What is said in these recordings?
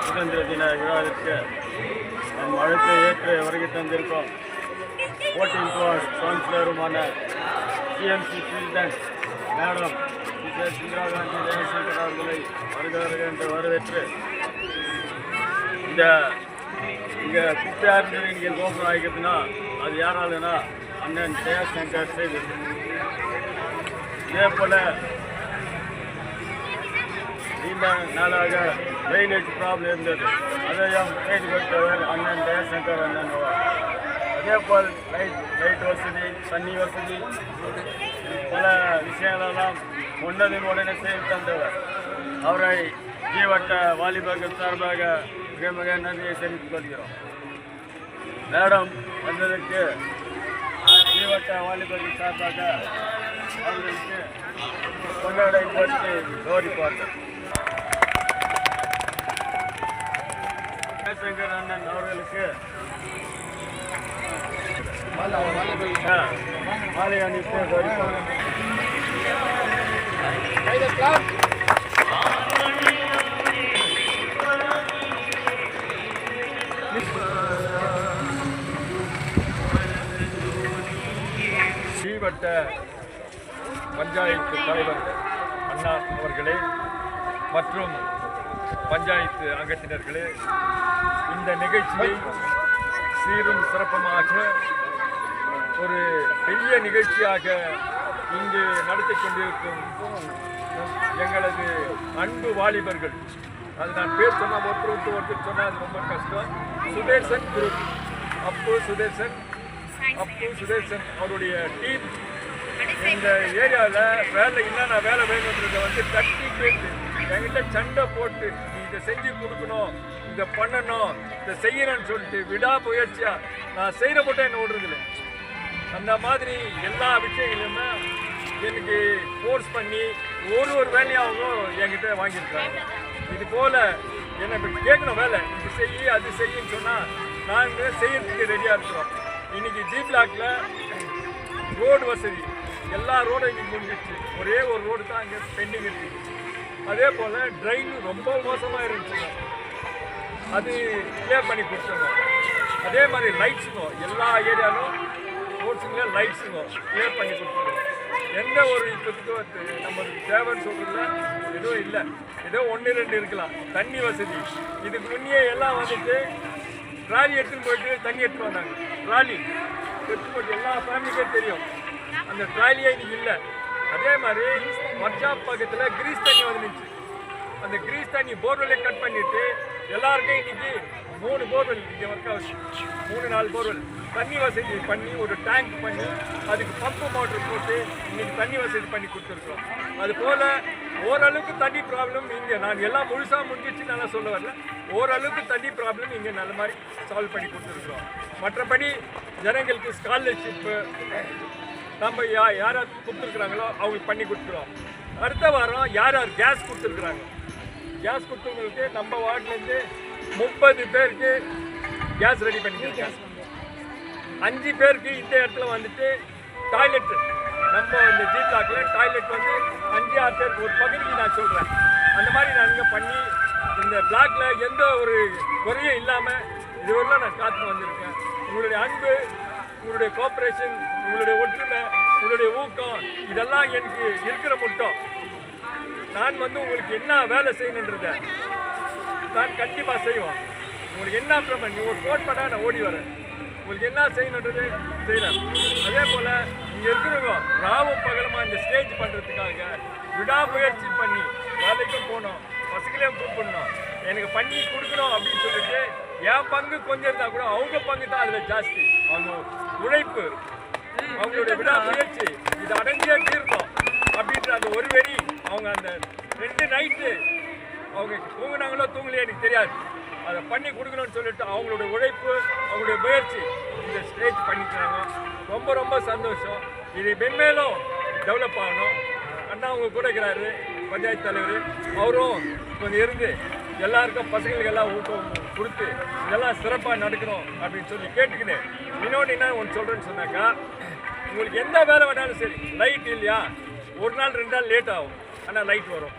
சுதந்திர தின விழாவிற்கு நம் அழைப்பை ஏற்று வருகை தந்திருக்கோம் ஓட்டிங் போர்ட் கவுன்சிலருமான CMC president madam Mrs Indira Gandhi Jayashankar அவர்களை வருகிறார்கள் என்று வரவேற்று இந்த இங்கே குப்பையார் இங்கே கோபுரம் ஆகிக்கிறதுனா அது யாராலுன்னா அண்ணன் ஜெயசங்கர் செய்தது இதே போல நீண்ட நாளாக ட்ரைனேஜ் ப்ராப்ளம் இருந்தது. அதையும் செய்து கொடுத்தவர் அண்ணன் ஜெயசங்கர் அண்ணன் அவர். அதே போல் லைட் லைட் வசதி தண்ணி வசதி பல விஷயங்களெல்லாம் முன்னதின் உடனே செய்து தந்தவர். அவரை ஜீவட்ட வாலிபர்கள் சார்பாக மிக மிக நன்றியை தெரிவித்துக் கொள்கிறோம். மேடம் வந்ததற்கு ஜீவட்ட வாலிபர்கள் சார்பாக அவர்களுக்கு கொண்டாடை போட்டு கௌரிப்பார்கள் ஜெயசங்கர் அண்ணன் அவர்களுக்கு ஆ, மாலை அணிவித்து கௌரிப்பார்கள் ஸ்ரீவட்ட பஞ்சாயத்து தலைவர் அண்ணா அவர்களே மற்றும் பஞ்சாயத்து அங்கத்தினர்களே இந்த நிகழ்ச்சியை சீரும் சிறப்பமாக ஒரு பெரிய நிகழ்ச்சியாக இங்கு நடத்தி கொண்டிருக்கும் எங்களது அன்பு வாலிபர்கள். அது நான் பேர் சொன்னால் ஒருத்தர் விட்டு ஒருத்தர் சொன்னால் அது ரொம்ப கஷ்டம். சுதேசன் குரூப் அப்பு சுதேசன் அப்பு சுதேசன் அவருடைய டீம் இந்த ஏரியாவில் வேலை என்னென்ன வேலை வேணுன்றதை வந்து தட்டி கேட்டு என்கிட்ட சண்டை போட்டு இதை செஞ்சு கொடுக்கணும். இதை பண்ணணும். இதை செய்யணும்னு சொல்லிட்டு விடாமுயற்சியா நான் செய்கிற மட்டும் என்ன விடுறதில்ல அந்த மாதிரி எல்லா விஷயங்களுமே எனக்கு ஃபோர்ஸ் பண்ணி ஒரு ஒரு வேலையாகவும் என்கிட்ட வாங்கியிருக்காங்க. இது போல் என்ன கேட்கணும் வேலை. இது செய் அது செய்யுன்னு சொன்னால் நாங்கள் செய்யறதுக்கு ரெடியாக இருக்கிறோம். இன்றைக்கி ஜி பிளாக்ல ரோடு வசதி. எல்லா ரோடும் இன்றைக்கி முடிஞ்சிடுச்சு ஒரே ஒரு ரோடு தான் அங்கே பெண்டிங் இருக்குது அதே போல் ட்ரெயின் ரொம்ப மோசமாக இருந்துச்சுங்க அது கிளியர் பண்ணி கொடுத்துருங்க. அதே மாதிரி லைட்ஸுங்க எல்லா ஏரியாலும் ஸ்போர்ட்ஸுங்களே லைட்ஸுங்க கிளியர் பண்ணி கொடுத்துருங்க. எந்த ஒரு இப்போதுக்கு வந்து நம்மளுக்கு தேவைன்னு சொல்கிறதுல எதுவும் இல்லை. ஏதோ ஒன்று ரெண்டு இருக்கலாம். தண்ணி வசதி. இதுக்கு முன்னே எல்லாம் வந்துட்டு ட்ராலி எடுத்துன்னு போயிட்டு தண்ணி எடுத்துட்டு வந்தாங்க. ட்ராலி. எடுத்துட்டு போயிட்டு எல்லா ஃபேமிலிக்கே தெரியும். அந்த ட்ராலியே இன்னைக்கு இல்லை. அதே மாதிரி ஒர்க்ஷாப் பக்கத்தில் கிரீஸ் தண்ணி வந்துருந்துச்சு அந்த கிரீஸ் தண்ணி போர்வெல்லை கட் பண்ணிட்டு எல்லாருக்கும் இன்னைக்கு மூணு போர்வெல் இங்கே ஒர்க் ஆகுது மூணு நாலு போர்வெல் தண்ணி வசதி பண்ணி ஒரு டேங்க் பண்ணி அதுக்கு பம்பு மோட்டர் போட்டு இன்னைக்கு தண்ணி வசதி பண்ணி கொடுத்துருக்கோம். அது போல் ஓரளவுக்கு தண்ணி ப்ராப்ளம் இங்கே. நான் எல்லாம் முழுசாக முடிஞ்சிச்சு நல்லா சொல்ல வரல. ஓரளவுக்கு தண்ணி ப்ராப்ளம் இங்கே நல்ல மாதிரி சால்வ் பண்ணி கொடுத்துருக்கோம். மற்றபடி ஜனங்களுக்கு ஸ்காலர்ஷிப்பு நம்ம யா யார் கொடுத்துருக்குறாங்களோ அவங்களுக்கு பண்ணி கொடுத்துருவோம். அடுத்த வாரம் யார் யார் கேஸ் கொடுத்துருக்குறாங்க? கேஸ் கொடுத்தவங்களுக்கு நம்ம வார்ட்லேருந்து முப்பது பேருக்கு கேஸ் ரெடி பண்ணிக்கிறோம் அஞ்சு பேருக்கு இந்த இடத்துல வந்துட்டு டாய்லெட் நம்ம இந்த ஜி டாய்லெட் வந்து அஞ்சு ஆறு பேருக்கு ஒரு பகுதிக்கு நான் சொல்கிறேன் அந்த மாதிரி நான் இங்கே பண்ணி இந்த பிளாக்ல எந்த ஒரு குறையும் இல்லாமல் இதுவரையிலும் நான் காத்து வந்திருக்கேன். உங்களுடைய அன்பு உங்களுடைய கோஆப்ரேஷன் உங்களுடைய ஒற்றுமை உங்களுடைய ஊக்கம் இதெல்லாம் எனக்கு இருக்கிற மட்டும். நான் வந்து உங்களுக்கு என்ன வேலை செய்யணுன்றத நான் கண்டிப்பாக செய்வோம் உங்களுக்கு என்ன பிரமன் நீ ஒரு ஃபோன் பண்ணா நான் ஓடி வரேன். உங்களுக்கு என்ன செய்யணுன்றது செய்கிறேன் அதே போல் இங்கே இருக்கிறவங்க ராவும் பகலமாக இந்த ஸ்டேஜ் பண்ணுறதுக்காக விடாமுயற்சி பண்ணி வேலைக்கும் போகணும். பசங்களையும் கூப்பிடணும். எனக்கு பண்ணி கொடுக்கணும் அப்படின்னு சொல்லிட்டு என் பங்கு கொஞ்சம் இருந்தால் கூட அவங்க பங்கு தான் அதில் ஜாஸ்தி. அவங்க உழைப்பு. அவங்களுடைய விடாமுயற்சி இது அடைஞ்சே தீர்க்கும் அப்படின்ற அந்த ஒரு வெறி அவங்க அந்த ரெண்டு நைட்டு அவங்க தூங்குனாங்களோ தூங்கலையே எனக்கு தெரியாது. அதை பண்ணி கொடுக்கணும்னு சொல்லிட்டு அவங்களோட உழைப்பு அவங்களுடைய முயற்சி இந்த ஸ்டேஜ் பண்ணிக்கிறாங்க. ரொம்ப ரொம்ப சந்தோஷம். இது மென்மேலும் டெவலப் ஆகணும். அண்ணா அவங்க கூட இருக்கிறாரு பஞ்சாயத்து தலைவர். அவரும் கொஞ்சம் இருந்து எல்லாருக்கும் பசங்களுக்கு எல்லாம் ஊக்கம் கொடுத்து இதெல்லாம் சிறப்பாக நடக்கணும் அப்படின்னு சொல்லி கேட்டுக்கினேன் இன்னொன்று என்ன ஒன்று சொல்கிறேன்னு சொன்னாக்கா உங்களுக்கு எந்த வேலை வேணாலும் சரி லைட் இல்லையா? ஒரு நாள் ரெண்டு நாள் லேட் ஆகும். ஆனால் லைட் வரும்.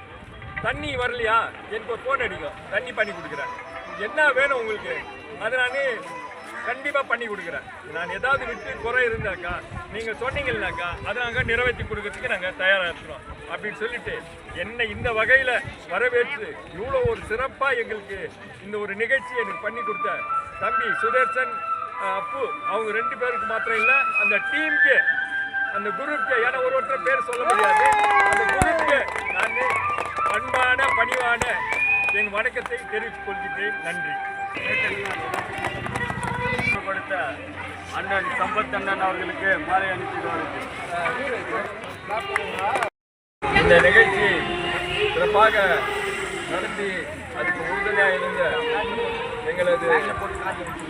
தண்ணி வரலையா? எனக்கு ஒரு ஃபோன் அடிக்கும். தண்ணி பண்ணி கொடுக்குறேன். என்ன வேணும் உங்களுக்கு? அதனால கண்டிப்பாக பண்ணி கொடுக்குறேன். நான் ஏதாவது விட்டு குறை இருந்தாக்கா நீங்கள் சொன்னீங்கன்னாக்கா அதை நாங்கள் நிறைவேற்றி கொடுக்கறதுக்கு நாங்கள் தயாராக இருக்கிறோம். அப்படின்னு சொல்லிட்டு என்னை இந்த வகையில் வரவேற்று இவ்வளோ ஒரு சிறப்பாக எங்களுக்கு இந்த ஒரு நிகழ்ச்சி எனக்கு பண்ணி கொடுத்த தம்பி சுதர்சன் அப்பு அவங்க ரெண்டு பேருக்கு மாத்திரம் இல்லை அந்த டீமுக்கு அந்த குரூப்க்கு ஏன்னா ஒரு ஒருத்தர் பேர் சொல்ல முடியாது. அந்த குரூப்க்கு நான் பண்பான பணிவான என் வணக்கத்தை தெரிவித்துக் கொள்கிறேன் நன்றி. கொடுத்த அண்ணன் சம்பத் அண்ணன் அவர்களுக்கு மாலை அனுப்பிடுவார்கள் இந்த நிகழ்ச்சி சிறப்பாக நடத்தி அதுக்கு உறுதுணையாக இருந்த எங்களது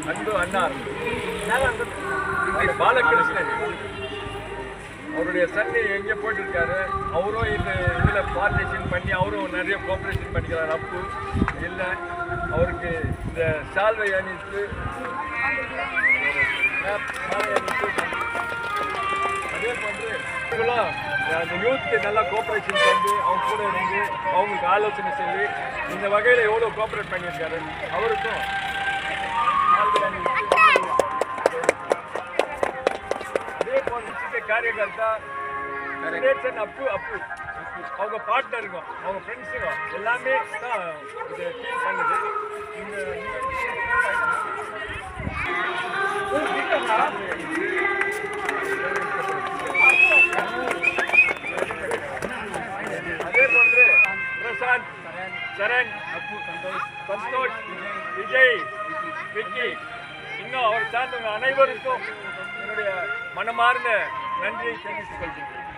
அன்பு அண்ணார் பாலகிருஷ்ணன். அவருடைய சன் எங்கே போயிட்டுருக்காரு? அவரும் இது இதில் பார்ட்டிஷன் பண்ணி அவரும் நிறைய கோஆப்ரேஷன் பண்ணிக்கிறார். அப்பு இல்லை அவருக்கு இந்த சால்வை அணித்து அதே போன்று அந்த யூத்து நல்லா கோஆப்ரேஷன் பண்ணி அவங்க கூட இருந்து அவங்களுக்கு ஆலோசனை செஞ்சு இந்த வகையில் எவ்வளோ கோஆப்ரேட் பண்ணியிருக்காரு? அவருக்கும் சால்வை அணிவித்து போன்ற முக்கிய காரியகர்த்தா அப்பு அப்பு அவங்க பார்ட்னருக்கும் அவங்க ஃப்ரெண்ட்ஸுக்கும் எல்லாமே தான் இது டீம் பண்ணுது. இந்த அதே போன்று பிரசாந்த் சரண் அப்பு சந்தோஷ் சந்தோஷ் விஜய் விக்கி இன்னும் அவர் சார்ந்தவங்க அனைவருக்கும் என்னுடைய மனமார்ந்த நன்றியை தெரிவித்துக் கொள்கிறேன்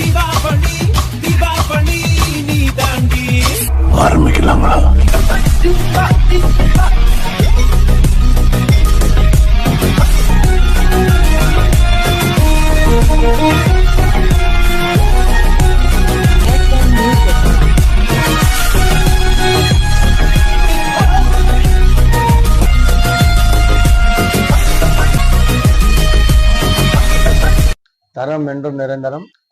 தீபாவளி தீபாவளி நீ தாண்டி. தரம் என்றும் நிரந்தரம்.